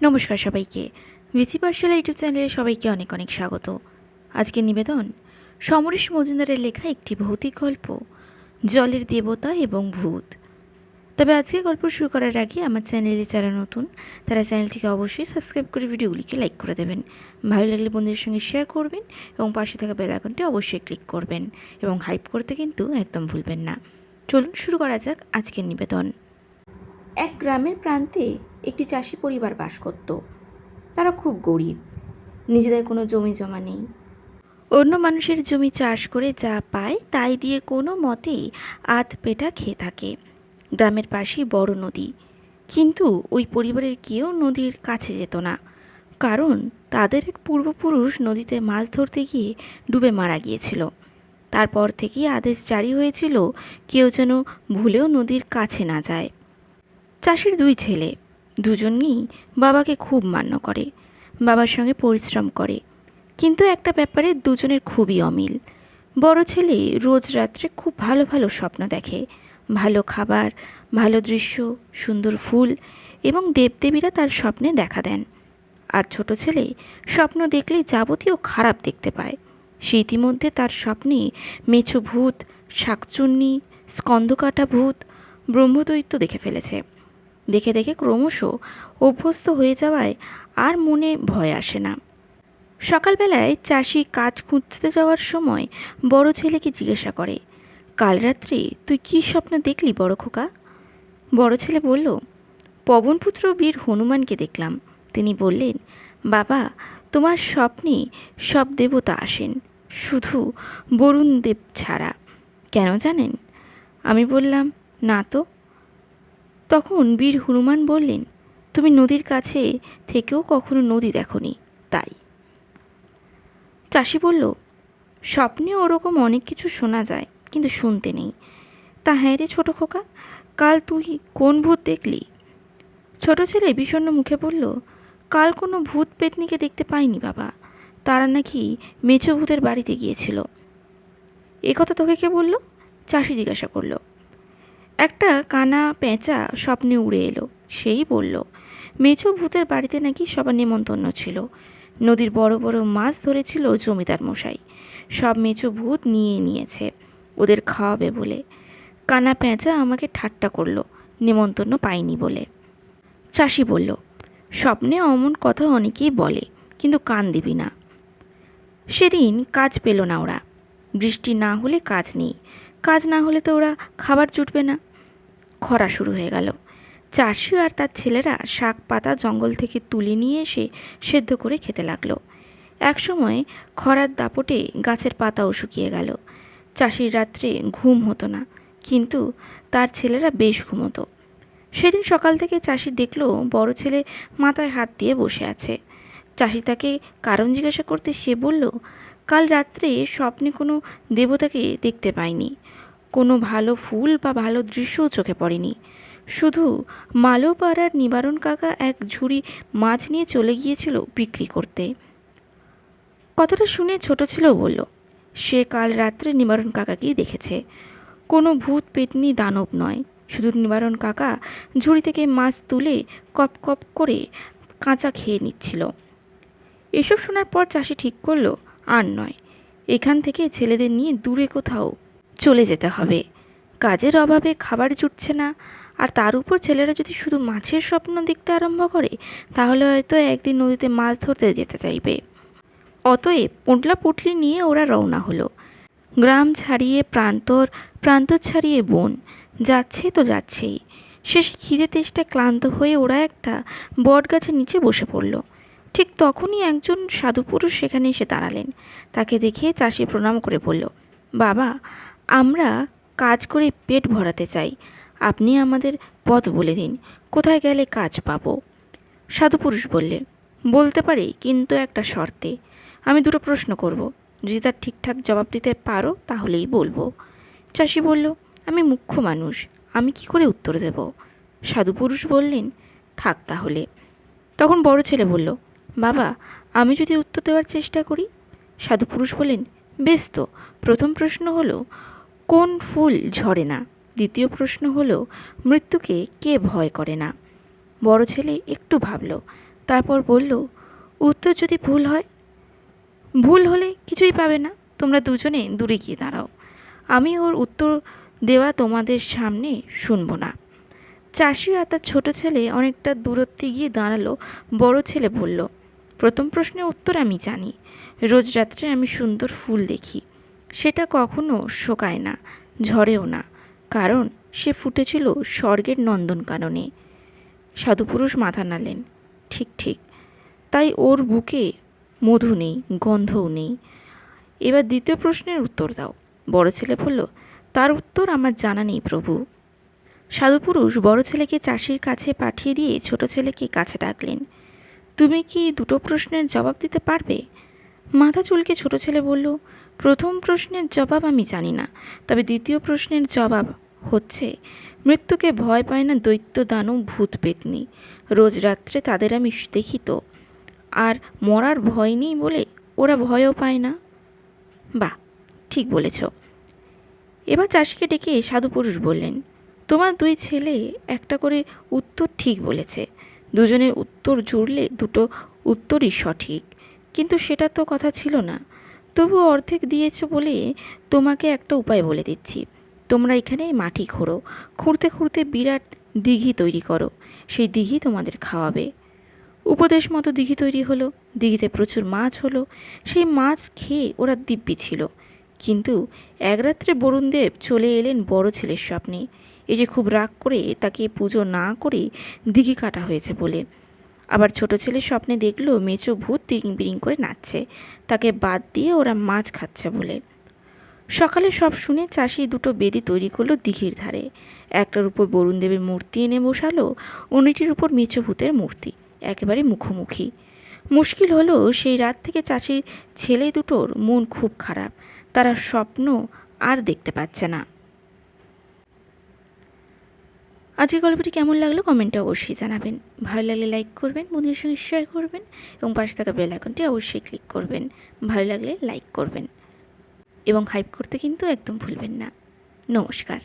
নমস্কার সবাইকে। বিথি পাঠশালা ইউটিউব চ্যানেলে সবাইকে অনেক অনেক স্বাগত। আজকের নিবেদন, সমরেশ মজুমদারের লেখা একটি ভৌতিক গল্প, জলের দেবতা এবং ভূত। তবে আজকে গল্প শুরু করার আগে আমার চ্যানেলে যারা নতুন, তারা চ্যানেলটিকে অবশ্যই সাবস্ক্রাইব করে ভিডিওগুলিকে লাইক করে দেবেন। ভালো লাগলে বন্ধুদের সঙ্গে শেয়ার করবেন এবং পাশে থাকা বেল আইকনটি অবশ্যই ক্লিক করবেন এবং হাইপ করতে কিন্তু একদম ভুলবেন না। চলুন শুরু করা যাক আজকের নিবেদন। এক গ্রামের প্রান্তে একটি চাষি পরিবার বাস করত। তারা খুব গরিব। নিজেদের কোনো জমি জমা নেই। অন্য মানুষের জমি চাষ করে যা পায় তাই দিয়ে কোনো মতেই আধ পেটা খেয়ে থাকে। গ্রামের পাশেই বড় নদী। কিন্তু ওই পরিবারের কেউ নদীর কাছে যেত না। কারণ তাদের এক পূর্বপুরুষ নদীতে মাছ ধরতে গিয়ে ডুবে মারা গিয়েছিল। তারপর থেকেই আদেশ জারি হয়েছিল কেউ যেন ভুলেও নদীর কাছে না যায়। চাষির দুই ছেলে। দুজনই বাবাকে খুব মান্য করে, বাবার সঙ্গে পরিশ্রম করে। কিন্তু একটা ব্যাপারে দুজনের খুবই অমিল। বড় ছেলে রোজ রাত্রে খুব ভালো ভালো স্বপ্ন দেখে। ভালো খাবার, ভালো দৃশ্য, সুন্দর ফুল এবং দেবদেবীরা তার স্বপ্নে দেখা দেন। আর ছোট ছেলে স্বপ্ন দেখলেই যাবতীয় খারাপ দেখতে পায়। সে ইতিমধ্যে তার স্বপ্নে মেছো ভূত, শাকচুন্নি স্কন্দকাটা ভূত ব্রহ্মদৈত্য দেখে ফেলেছে। দেখে দেখে ক্রমশ অভ্যস্ত হয়ে যাওয়ায় আর মনে ভয় আসে না। সকালবেলায় চাষি কাজ খুঁজতে যাওয়ার সময় বড় ছেলেকে জিজ্ঞাসা করে, কাল রাত্রে তুই কি স্বপ্ন দেখলি বড় খোকা? বড় ছেলে বলল, পবনপুত্র বীর হনুমানকে দেখলাম। তিনি বললেন, বাবা, তোমার স্বপ্নে সব দেবতা আসেন, শুধু বরুণ দেব ছাড়া। কেন জানেন? আমি বললাম, না তো। তখন বীর হনুমান বললেন, তুমি নদীর কাছে থেকেও কখনো নদী দেখনি, তাই? চাষি বলল, স্বপ্নে ওরকম অনেক কিছু শোনা যায়, কিন্তু শুনতে নেই। তা হ্যাঁ রে ছোটো খোকা, কাল তুই কোন ভূত দেখলি? ছোট ছেলে বিষণ্ণ মুখে বলল, কাল কোনো ভূত পেতনিকে দেখতে পাইনি বাবা, তারা নাকি মেছো ভূতের বাড়িতে গিয়েছিল। এ কথা তোকে কে বলল? চাষি জিজ্ঞাসা করল। একটা কানা পেঁচা স্বপ্নে উড়ে এলো। সেই বলল মেছো ভূতের বাড়িতে নাকি সবার নেমন্তন্ন ছিল। নদীর বড় বড় মাছ ধরেছিল জমিদার মশাই। সব মেছো ভূত নিয়ে নিয়েছে, ওদের খাওয়াবে বলে। কানা পেঁচা আমাকে ঠাট্টা করল নেমন্তন্ন পাইনি বলে। চাষি বলল, স্বপ্নে অমন কথা অনেকেই বলে, কিন্তু কান দিবি না। সেদিন কাজ পেল না ওরা। বৃষ্টি না হলে কাজ নেই। কাজ না হলে তো ওরা খাবার জুটবে না। খরা শুরু হয়ে গেল। চাষি আর তার ছেলেরা শাক পাতা জঙ্গল থেকে তুলে নিয়ে এসে সেদ্ধ করে খেতে লাগল। একসময় খরার দাপটে গাছের পাতাও শুকিয়ে গেল। চাষির রাত্রে ঘুম হতো না, কিন্তু তার ছেলেরা বেশ ঘুমতো। সেদিন সকাল থেকে চাষি দেখল বড় ছেলে মাথায় হাত দিয়ে বসে আছে। চাষি তাকে কারণ জিজ্ঞাসা করতে সে বলল, কাল রাত্রে স্বপ্নে কোনো দেবতাকে দেখতে পাইনি। কোনো ভালো ফুল বা ভালো দৃশ্যও চোখে পড়েনি। শুধু মালোপাড়ার নিবারণ কাকা এক ঝুড়ি মাছ নিয়ে চলে গিয়েছিল বিক্রি করতে। কথাটা শুনে ছোট ছিল বলল, সে কাল রাত্রে নিবারণ কাকাকেই দেখেছে। কোনো ভূত, পেতনি, দানব নয়। শুধু নিবারণ কাকা ঝুড়ি থেকে মাছ তুলে কপ কপ করে কাঁচা খেয়ে নিচ্ছিল। এসব শোনার পর চাষি ঠিক করল, আর নয়। এখান থেকে ছেলেদের নিয়ে দূরে কোথাও চলে যেতে হবে। কাজের অভাবে খাবার জুটছে না। আর তার উপর ছেলেরা যদি শুধু মাছের স্বপ্ন দেখতে আরম্ভ করে, তাহলে হয়তো একদিন নদীতে মাছ ধরতে যেতে চাইবে। অতএব পোটলা পুটলি নিয়ে ওরা রওনা হলো। গ্রাম ছাড়িয়ে প্রান্তর প্রান্তর ছাড়িয়ে বন। যাচ্ছে তো যাচ্ছেই। শেষে খিদে তেষ্টা ক্লান্ত হয়ে ওরা একটা বট গাছের নিচে বসে পড়ল। ঠিক তখনই একজন সাধু পুরুষ সেখানে এসে দাঁড়ালেন। তাকে দেখে চাষি প্রণাম করে বলল, বাবা আমরা কাজ করে পেট ভরাতে চাই। আপনি আমাদের পথ বলে দিন, কোথায় গেলে কাজ পাব? সাধু পুরুষ বললে, বলতে পারি, কিন্তু একটা শর্তে। আমি দুটো প্রশ্ন করব, যদি তার ঠিকঠাক জবাব দিতে পারো, তাহলেই বলব। চাষি বলল, আমি মুখ্য মানুষ, আমি কি করে উত্তর দেব? সাধু পুরুষ বললেন, থাক তাহলে। তখন বড় ছেলে বলল, বাবা, আমি যদি উত্তর দেওয়ার চেষ্টা করি? সাধু পুরুষ বললেন, বেশ তো, প্রথম প্রশ্ন হলো কোন ফুল ঝরে না? দ্বিতীয় প্রশ্ন হলো, মৃত্যুকে কে ভয় করে না? বড় ছেলে একটু ভাবল, তারপর বলল, উত্তর যদি ভুল হয়? ভুল হলে কিছুই পাবে না, তোমরা দুজনে দূরে গিয়ে দাঁড়াও। আমি ওর উত্তর দেওয়া তোমাদের সামনে শুনব না। চাষি আর তার ছোটো ছেলে অনেকটা দূরত্বে গিয়ে দাঁড়াল, বড় ছেলে বলল, প্রথম প্রশ্নের উত্তর আমি জানি। রোজ রাত্রে আমি সুন্দর ফুল দেখি। সেটা কখনো শোকায় না, ঝরেও না, কারণ সে ফুটেছিল স্বর্গের নন্দন নন্দনকাননে। সাধুপুরুষ মাথা নালেন ঠিক ঠিক, তাই ওর বুকে মধু নেই, গন্ধও নেই। এবার দ্বিতীয় প্রশ্নের উত্তর দাও। বড় ছেলে বলল, তার উত্তর আমার জানা নেই প্রভু। সাধুপুরুষ বড় ছেলেকে চাষির কাছে পাঠিয়ে দিয়ে ছোট ছেলেকে কাছে ডাকলেন, তুমি কি দুটো প্রশ্নের জবাব দিতে পারবে? মাথা চুলকে ছোট ছেলে বলল, প্রথম প্রশ্নের জবাব আমি জানি না, তবে দ্বিতীয় প্রশ্নের জবাব হচ্ছে, মৃত্যুকে ভয় পায় না দৈত্য দানব ভূত পেতনি। রোজ রাত্রে তাদের আমি দেখি তো, আর মরার ভয় নেই বলে ওরা ভয়ও পায় না। বাহ, ঠিক বলেছ। এবার চাষিকে ডেকে সাধু পুরুষ বললেন, তোমার দুই ছেলে একটা করে উত্তর ঠিক বলেছে, দুজনের উত্তর জুড়লে দুটো উত্তরই সঠিক। কিন্তু সেটা তো কথা ছিল না। তবু অর্ধেক দিয়েছ বলে তোমাকে একটা উপায় বলে দিচ্ছি। তোমরা এখানে মাটি খোঁড়ো, খুঁড়তে খুঁড়তে বিরাট দিঘি তৈরি করো, সেই দিঘি তোমাদের খাওয়াবে। উপদেশ মতো দিঘি তৈরি হলো, দিঘিতে প্রচুর মাছ হলো, সেই মাছ খেয়ে ওরা দিব্যি ছিল। কিন্তু এক রাত্রে বরুণদেব চলে এলেন বড় ছেলের স্বপ্নে। এই যে খুব রাগ করে তাকে পুজো না করে দিঘি কাটা হয়েছে বলে। আবার ছোট ছেলের স্বপ্নে দেখল মেচো ভূত তিরিং বিরিং করে নাচছে। তাকে বাদ দিয়ে ওরা মাছ খাচ্ছে বলে। সকালে সব শুনে চাষি দুটো বেদি তৈরি করল দিঘির ধারে। একটার উপর বরুণদেবের মূর্তি এনে বসালো, অন্যটির উপর মেচো ভূতের মূর্তি। একেবারে মুখোমুখি। মুশকিল হলো সেই রাত থেকে চাষির ছেলে দুটোর মন খুব খারাপ। তারা স্বপ্ন আর দেখতে পাচ্ছে না। আজকের গল্পটি কেমন লাগল কমেন্টে অবশ্যই জানাবেন। ভালো লাগলে লাইক করবেন, বন্ধুদের সঙ্গে শেয়ার করবেন এবং পাশে থাকা বেল আইকনটি অবশ্যই ক্লিক করবেন। ভালো লাগলে লাইক করবেন এবং হাইপ করতে কিন্তু একদম ভুলবেন না। নমস্কার।